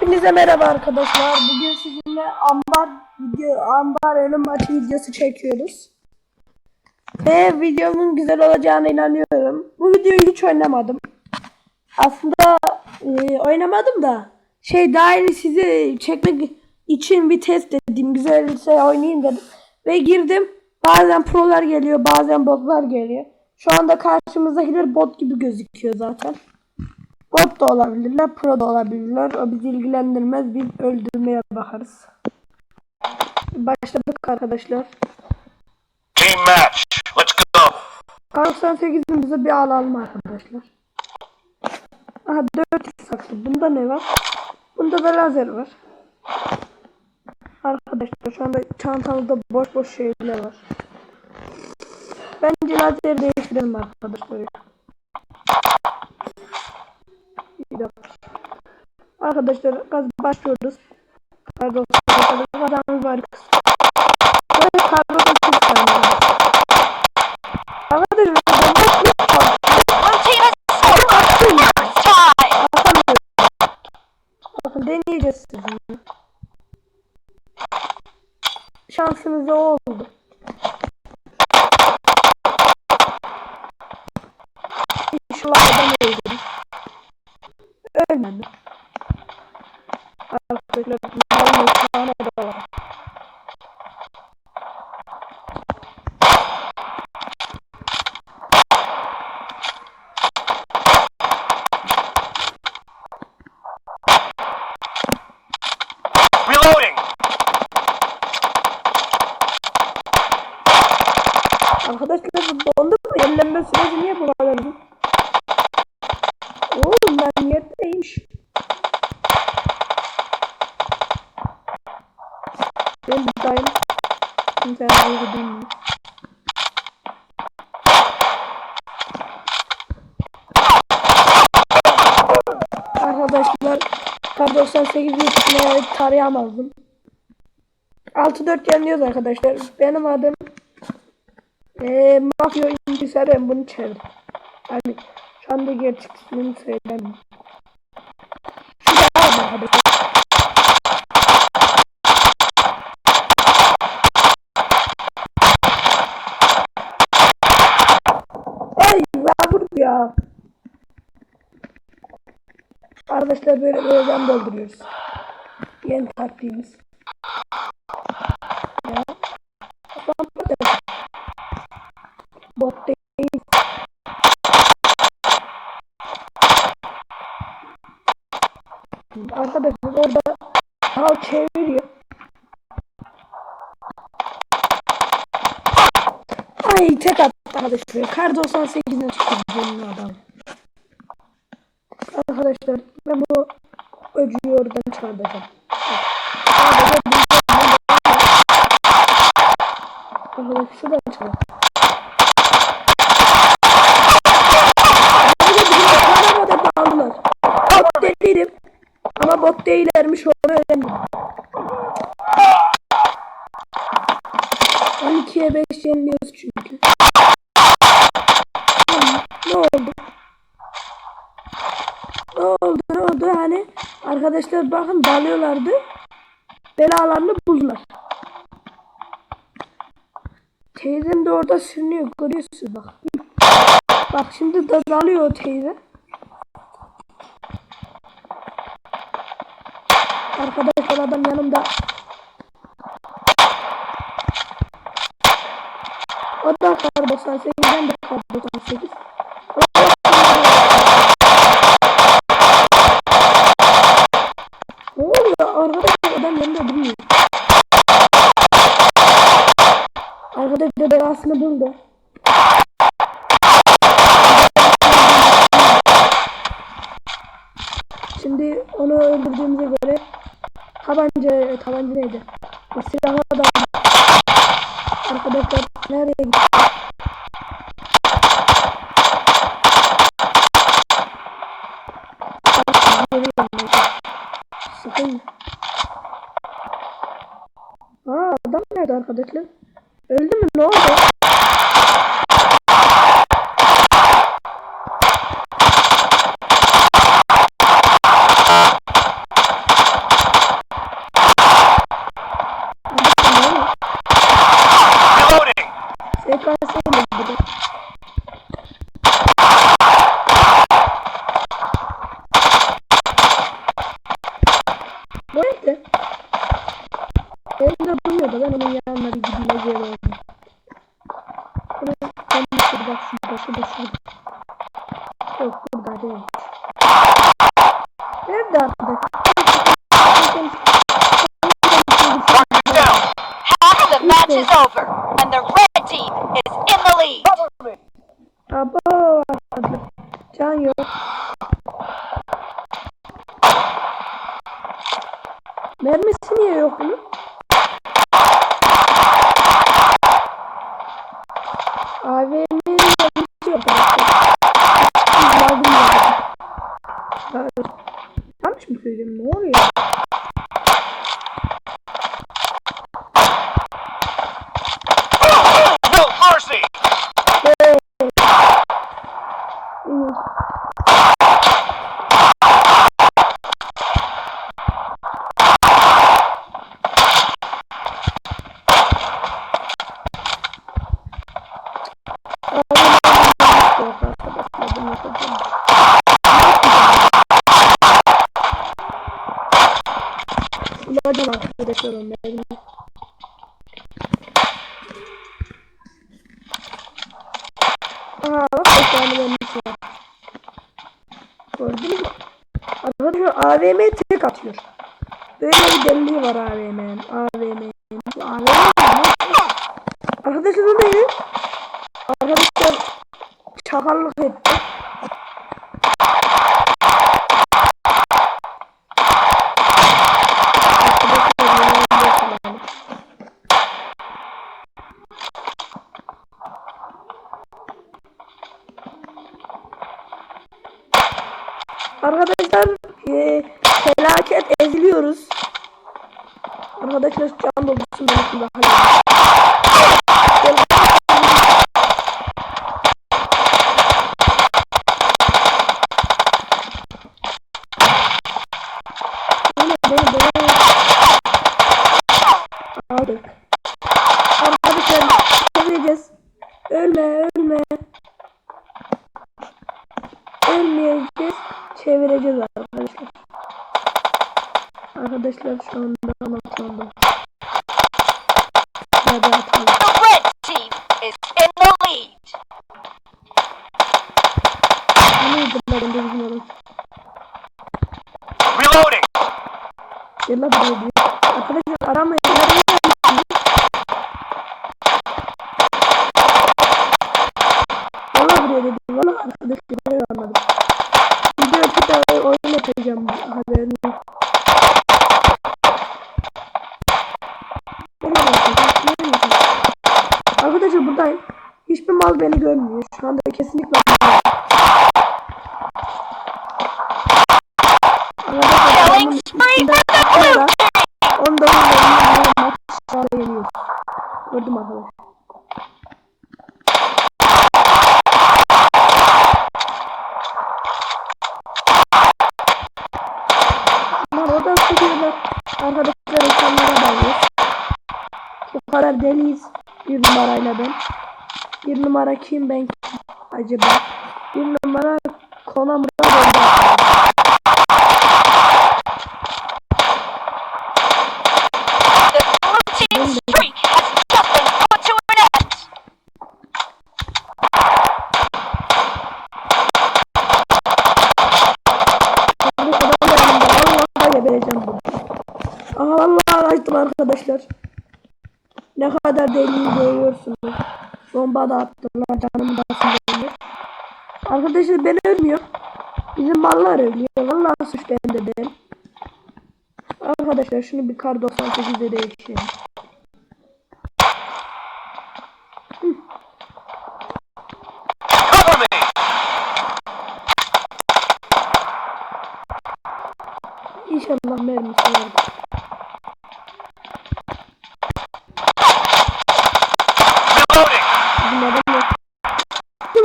Hepinize merhaba arkadaşlar. Bugün sizinle ambar video, ambar ölüm maçı videosu çekiyoruz. Ve videonun güzel olacağına inanıyorum. Bu videoyu hiç oynamadım. Aslında e, oynamadım da şey dahil sizi çekmek için bir test dedim. Güzelse oynayayım dedim. Ve girdim. Bazen prolar geliyor, bazen botlar geliyor. Şu anda karşımızdakiler bot gibi gözüküyor zaten. Bot da olabilirler, pro da olabilirler. O bizi ilgilendirmez. Biz öldürmeye bakarız. Başladık arkadaşlar. Team match. Let's go. Kar 98'imizi bir alalım arkadaşlar. Aha 4 saklı. Bunda ne var? Bunda da lazer var. Arkadaşlar şu anda çantamızda boş boş şeyler var. Bence lazeri değiştirelim arkadaşlar. Bir dakika. Arkadaşlar gaz başlıyoruz. Pardon. Kazanımız var. Böyle da çok tane. Arkadaşlar ben. Bakın deneyeceğiz sizinle. Şansımız da oldu. İnşallah adam öldürür. Ölmedi. Arkadaşlar bunların tane da var. Kimse ayrı değil. Arkadaşlar kar 98 yutmaya tarayamazdım. 6-4 yeniliyoruz arkadaşlar. Benim adım eee Mafya İngilizce ben bunu çevirdim. Yani şu anda gerçek ismini söylemiyorum. Şu da arkadaşlar. Ay yağmur ya. Arkadaşlar böyle böyle dolduruyoruz. Yeni taktiğimiz. Ya. Bot değil. Arkadaşlar orada hal çeviriyor. Ay tek attı arkadaşlar. Kar 98'den çıktı benim adam. Arkadaşlar ben bu öcüyü oradan çıkartacağım. Arkadaşlar şuradan çıkalım. Arabada daldılar. Bot değilim. Ama bot değillermiş onu öğrendim. 12'ye 5 yeniliyoruz çünkü. Hı, Ne oldu? Ne oldu? Ne oldu? Hani arkadaşlar bakın dalıyorlardı. Belalarını buldular. Teyzem de orada sürünüyor. Görüyorsunuz bak. Bak şimdi de dalıyor teyze. Arkadaşlar adam yanımda. O da kar 98, ben de kar Arkadaşlar belasını buldu. Şimdi onu öldürdüğümüze göre tabanca, tabanca neydi? O silahla da Arkadaşlar nereye gitti? Ne oldu? Benim de durmuyordu ben onun over, and the red Aa bak bir tane vermiş var. Gördün mü? Arkadaşlar AVM tek atıyor. Böyle bir deliliği var AVM'nin. AVM'nin. Bu AVM mi? Arkadaşlar o neydi? Arkadaşlar çakallık etti. Arkadaşlar, yine bir Arkadaşlar e, felaket eziliyoruz. Arkadaşlar can doldusun ben şimdi Aldık. Arkadaşlar çevireceğiz. Ölme ölme. Ölmeyeceğiz. Çevireceğiz arkadaşlar. Arkadaşlar şu anda ama şu anda. Hadi atalım. The red team is in the lead. Neydi lan ben de bilmiyorum. Reloading. Gel lan buraya diyor. Arkadaşlar aramayın. aramayın. Buradayım. Hiçbir mal beni görmüyor. Şu anda kesinlikle. Onda maç geliyor. Gördüm arkadaşlar. Arkadaşlar ekranlara bağlıyor. Bu kadar deliyiz. Bir numarayla ben. Bir numara kim ben acaba? Bir numara Konam Murat oldu. The blue team's streak has just been put to an end. Bu kadar yanımda. Vallahi gebereceğim burada. Aha vallahi açtım arkadaşlar. Ne kadar deli görüyorsunuz. Bomba da attılar canımı da sinirlendir. Arkadaşlar ben ölmüyorum. Bizim mallar ölüyor. Vallahi suç bende değil. Arkadaşlar şunu bir kar 98'de değiştirelim. Cover me. İnşallah mermisi vardır.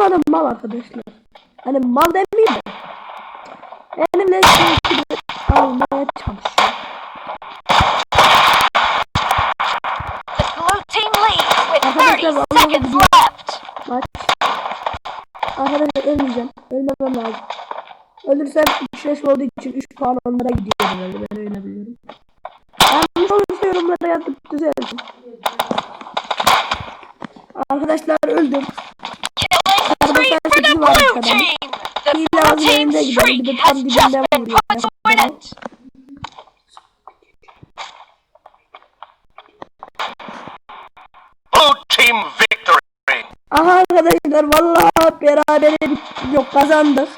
adam mal arkadaşlar. Hani mal demeyeyim de. Benimle şimdi almaya çalışıyor. Arkadaşlar vallahi Maç. Arkadaşlar ölmeyeceğim. Ölmemem lazım. Ölürsem 3 leş olduğu için 3 puan onlara gidiyor herhalde. Ben öyle biliyorum. Yanlış olursa yorumlara yazıp düzeltin. Arkadaşlar öldüm kadar. Hila üzerinde gider gibi tam dibinden vuruyor. Aha arkadaşlar vallahi beraber yok kazandık.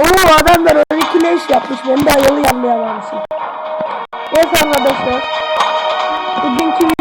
Oo adamlar öyle kileş yapmış. Ben de yolu yanlayamamışım. Evet arkadaşlar. Bugünkü